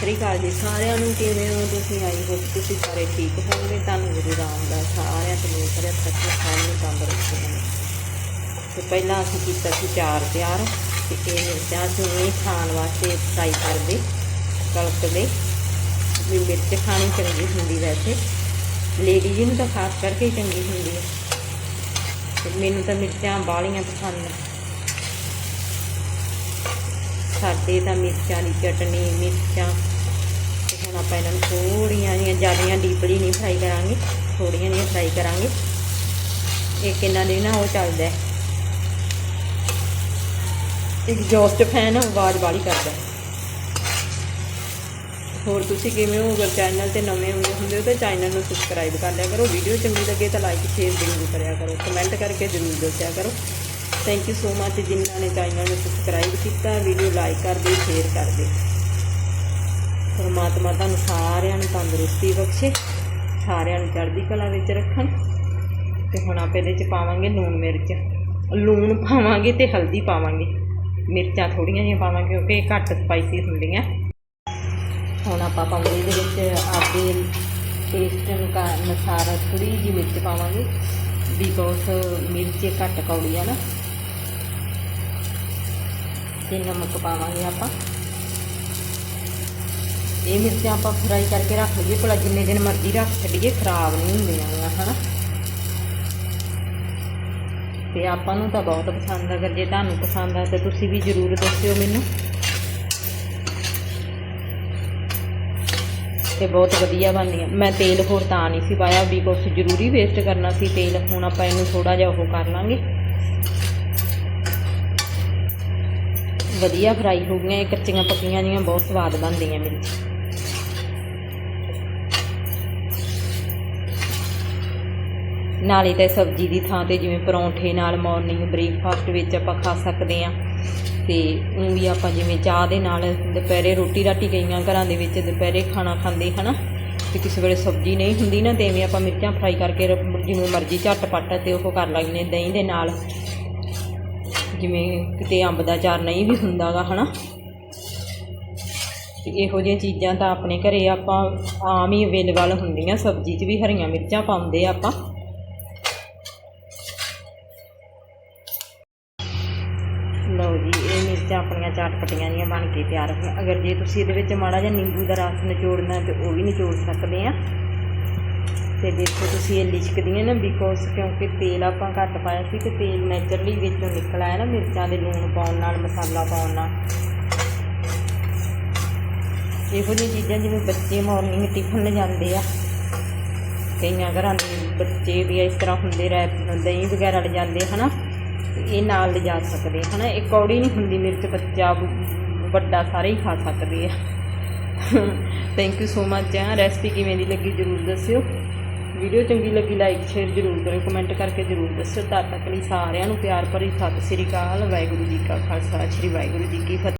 ਸ੍ਰੀ ਅਕਾਲ ਜੀ ਸਾਰਿਆਂ ਨੂੰ, ਕਿਵੇਂ ਹੋ ਤੁਸੀਂ? ਆਈ ਹੋਪ ਤੁਸੀਂ ਸਾਰੇ ਠੀਕ ਹੋਵੋਗੇ। ਤੁਹਾਨੂੰ ਗੁਰੂ ਰਾਮਦਾਸ ਸਾਰਿਆਂ ਤੋਂ ਮੇਰੇ ਸਾਰੇ ਤੱਕ ਸਾਰਿਆਂ ਤੰਦਰੁਸਤ ਹੋਣ ਤੇ ਪਹਿਲਾਂ ਅਸੀਂ ਕੀਤਾ ਸੀ ਚਾਰ ਤਿਆਰ, ਤੇ ਇਹ ਮਿਰਚਾਂ ਅਸੀਂ ਖਾਣ ਵਾਸਤੇ ਫਰਾਈ ਕਰਦੇ ਤੜਕਦੇ ਵੀ ਮਿਰਚ ਖਾਣੀ ਚੰਗੀ ਹੁੰਦੀ ਵੈਸੇ। ਲੇਡੀਜ਼ ਨੂੰ ਤਾਂ ਖਾਸ ਕਰਕੇ ਚੰਗੀ ਹੁੰਦੀ ਹੈ। ਤੇ ਮੈਨੂੰ ਤਾਂ ਮਿਰਚਾਂ ਬਾਹਲੀਆਂ ਪਸੰਦ ਆ ਸਾਡੇ ਤਾਂ ਮਿਰਚਾਂ ਦੀ ਚਟਨੀ, ਮਿਰਚਾਂ ਆਪਾਂ ਇਹਨਾਂ ਨੂੰ ਥੋੜੀਆਂ ਜਿਹੀਆਂ ਜ਼ਿਆਦੀਆਂ ਡੀਪਲੀ ਨਹੀਂ ਫਰਾਈ ਕਰਾਂਗੇ, ਥੋੜੀਆਂ ਜਿਹੀਆਂ ਫਰਾਈ ਕਰਾਂਗੇ। ਇੱਕ ਇਹਨਾਂ ਦੇ ਨਾ ਉਹ ਚੱਲਦਾ ਹੈ। ਐਗਜ਼ੌਸਟ ਫੈਨ ਆਵਾਜ਼ ਵਾਲੀ ਕਰਦਾ ਹੋਰ ਤੁਸੀਂ ਕਿਵੇਂ ਹੋ? ਅਗਰ ਚੈਨਲ ਤੇ ਨਵੇਂ ਹੋਏ ਹੁੰਦੇ ਹੋ ਤਾਂ ਚੈਨਲ ਨੂੰ ਸਬਸਕ੍ਰਾਈਬ ਕਰ ਲਿਆ ਕਰੋ। ਵੀਡੀਓ ਚੰਗੀ ਲੱਗੇ ਤਾਂ ਲਾਈਕ ਸ਼ੇਅਰ ਜ਼ਰੂਰ ਕਰਿਆ ਕਰੋ। ਕਮੈਂਟ ਕਰਕੇ ਜ਼ਰੂਰ ਦੱਸਿਆ ਕਰੋ। ਥੈਂਕ ਯੂ ਸੋ ਮੱਚ ਜਿਨ੍ਹਾਂ ਨੇ ਚੈਨਲ ਨੂੰ ਸਬਸਕ੍ਰਾਈਬ ਕੀਤਾ। ਵੀਡੀਓ ਲਾਈਕ ਕਰਦੇ ਸ਼ੇਅਰ ਕਰਦੇ। ਪਰਮਾਤਮਾ ਤੁਹਾਨੂੰ ਸਾਰਿਆਂ ਨੂੰ ਤੰਦਰੁਸਤੀ ਬਖਸ਼ੇ, ਸਾਰਿਆਂ ਨੂੰ ਚੜ੍ਹਦੀ ਕਲਾ ਵਿੱਚ ਰੱਖਣ। ਤੇ ਹੁਣ ਆਪਾਂ ਇਹਦੇ ਚ ਪਾਵਾਂਗੇ ਲੂਣ ਮਿਰਚ। ਲੂਣ ਪਾਵਾਂਗੇ ਤੇ ਹਲਦੀ ਪਾਵਾਂਗੇ। ਮਿਰਚਾਂ ਥੋੜੀਆਂ ਜਿਹੀਆਂ ਪਾਵਾਂਗੇ ਕਿਉਂਕਿ ਇਹ ਘੱਟ ਸਪਾਈਸੀ ਹੁੰਦੀਆਂ। ਹੁਣ ਆਪਾਂ ਪਾਵਾਂਗੇ ਇਹਦੇ ਵਿੱਚ ਆਪਦੇ ਟੇਸਟ ਅਨੁਸਾਰ ਥੋੜੀ ਜਿਹੀ ਮਿਰਚ ਪਾਵਾਂਗੇ। ਬਿਕੋਜ਼ ਮਿਰਚ ਘੱਟ ਕੌੜੀ ਆ ਨਾ। ਤੇ ਨਮਕ ਪਾਵਾਂਗੇ ਆਪਾਂ। ਇਹ ਮਿਰਚਾਂ ਆਪਾਂ ਫਰਾਈ ਕਰਕੇ ਰੱਖ ਲਈਏ, ਭਲਾ ਜਿੰਨੇ ਦਿਨ ਮਰਜ਼ੀ ਰੱਖ ਛੱਡੀਏ, ਖਰਾਬ ਨਹੀਂ ਹੁੰਦੀਆਂ ਹਨਾ? ਤੇ ਆਪਾਂ ਨੂੰ ਤਾਂ ਬਹੁਤ ਪਸੰਦ ਆ, ਅਗਰ ਜੇ ਤੁਹਾਨੂੰ ਪਸੰਦ ਆ, ਤਾਂ ਤੁਸੀਂ ਵੀ ਜ਼ਰੂਰ ਦੱਸਿਓ ਮੈਨੂੰ। ਤੇ ਬਹੁਤ ਵਧੀਆ ਬਣਦੀਆਂ। ਮੈਂ ਤੇਲ ਹੋਰ ਤਾਂ ਨਹੀਂ ਸੀ ਪਾਇਆ ਵੀ ਬਿਕੋਜ਼ ਜ਼ਰੂਰੀ ਵੇਸਟ ਕਰਨਾ ਸੀ ਤੇਲ। ਹੁਣ ਆਪਾਂ ਇਹਨੂੰ ਥੋੜਾ ਜਿਹਾ ਉਹ ਕਰ ਲਾਂਗੇ। ਵਧੀਆ ਫਰਾਈ ਹੋ ਗਈਆਂ, ਇਹ ਕੱਚੀਆਂ ਪੱਕੀਆਂ ਜੀਆਂ ਬਹੁਤ ਸਵਾਦ ਬਣਦੀਆਂ ਮਿਰਚ। ਨਾਲੇ ਤਾਂ ਸਬਜ਼ੀ ਦੀ ਥਾਂ ਤੇ ਜਿਵੇਂ ਪਰੌਂਠੇ ਨਾਲ ਮਾਰਨਿੰਗ ਬ੍ਰੇਕਫਾਸਟ ਵਿੱਚ ਆਪਾਂ ਖਾ ਸਕਦੇ ਹਾਂ। ਤੇ ਉਹ ਵੀ ਆਪਾਂ ਜਿਵੇਂ ਚਾਹ ਦੇ ਨਾਲ ਦੁਪਹਿਰੇ ਰੋਟੀ ਰਾਟੀ ਕਈਆਂ ਘਰਾਂ ਦੇ ਵਿੱਚ ਦੁਪਹਿਰੇ ਖਾਣਾ ਖਾਂਦੇ, ਹਨਾ? ਤੇ ਕਿਸੇ ਵੇਲੇ ਸਬਜ਼ੀ ਨਹੀਂ ਹੁੰਦੀ ਨਾ, ਤੇ ਐਵੇਂ ਆਪਾਂ ਮਿਰਚਾਂ ਫਰਾਈ ਕਰਕੇ ਰ- ਜਿਵੇਂ ਮਰਜ਼ੀ ਝਟਪਟ ਤੇ ਉਹ ਕਰ ਲੈਂਦੇ ਦਹੀਂ ਦੇ ਨਾਲ। ਜਿਵੇਂ ਕਿਤੇ ਅੰਬ ਦਾ ਚਾਰ ਨਹੀਂ ਵੀ ਹੁੰਦਾਗਾ, ਹਨਾ? ਤੇ ਇਹੋ ਜਿਹੀਆਂ ਚੀਜ਼ਾਂ ਤਾਂ ਆਪਣੇ ਘਰੇ ਆਪਾਂ ਆਮ ਹੀ ਅਵੇਲੇਬਲ ਹੁੰਦੀਆਂ, ਸਬਜ਼ੀ 'ਚ ਵੀ ਹਰੀਆਂ ਮਿਰਚਾਂ ਪਾਉਂਦੇ ਆਪਾਂ। ਇਹ ਮਿਰਚਾਂ ਆਪਣੀਆਂ ਚਟਪਟੀਆਂ ਜੀਆਂ ਬਣ ਕੇ ਤਿਆਰ ਹੋਈਆਂ ਅਗਰ ਜੇ ਤੁਸੀਂ ਇਹਦੇ ਵਿੱਚ ਮਾੜਾ ਜਿਹਾ ਨਿੰਬੂ ਦਾ ਰਸ ਨਿਚੋੜਨਾ ਤੇ ਉਹ ਵੀ ਨਿਚੋੜ ਸਕਦੇ ਆ ਤੇ ਦੇਖੋ ਤੁਸੀਂ ਇਹ ਲਿਸ਼ਕਦੀਆਂ ਨਾ ਬਿਕੋਜ਼ ਕਿਉਂਕਿ ਤੇਲ ਆਪਾਂ ਘੱਟ ਪਾਇਆ ਸੀ ਤੇ ਤੇਲ ਨੇਚਰਲੀ ਵਿੱਚੋਂ ਨਿਕਲ ਆਇਆ ਨਾ ਮਿਰਚਾਂ ਦੇ ਲੂਣ ਪਾਉਣ ਨਾਲ, ਮਸਾਲਾ ਪਾਉਣ ਨਾਲ। ਇਹੋ ਜਿਹੀਆਂ ਚੀਜ਼ਾਂ ਜਿਵੇਂ ਬੱਚੇ ਮਾਰਨਿੰਗ ਟਿਫਨ ਲੈ ਜਾਂਦੇ ਆ। ਕਈਆਂ ਘਰਾਂ ਦੇ ਬੱਚੇ ਵੀ ਇਸ ਤਰ੍ਹਾਂ ਹੁੰਦੇ ਰਹਿ, ਦਹੀਂ ਵਗੈਰਾ ਲੈ ਜਾਂਦੇ ਹਨਾ? ਇਹ ਨਾਲ ਲਿਜਾ ਸਕਦੇ ਹਨਾ, ਇਹ ਕੌੜੀ ਨਹੀਂ ਹੁੰਦੀ, ਮਿਰਚ ਬੱਚਾ ਵੱਡਾ ਸਾਰੇ ਹੀ ਖਾ ਸਕਦੇ ਆ। ਥੈਂਕ ਯੂ ਸੋ ਮਚ ਆ। ਰੈਸਪੀ ਕਿਵੇਂ ਦੀ ਲੱਗੀ ਜਰੂਰ ਦੱਸਿਓ। ਵੀਡੀਓ ਚੰਗੀ ਲੱਗੀ ਲਾਈਕ ਸ਼ੇਅਰ ਜਰੂਰ ਕਰਿਓ ਕਮੈਂਟ ਕਰਕੇ ਜਰੂਰ ਦੱਸਿਓ। ਤਦ ਤੱਕ ਲਈ ਸਾਰਿਆਂ ਨੂੰ ਪਿਆਰ ਭਰੀ ਸਤਿ ਸ੍ਰੀ ਅਕਾਲ, ਵਾਹਿਗੁਰੂ ਜੀ ਕਾ ਖਾਲਸਾ, ਸ੍ਰੀ ਵਾਹਿਗੁਰੂ ਜੀ ਕੀ ਫਤਿਹ।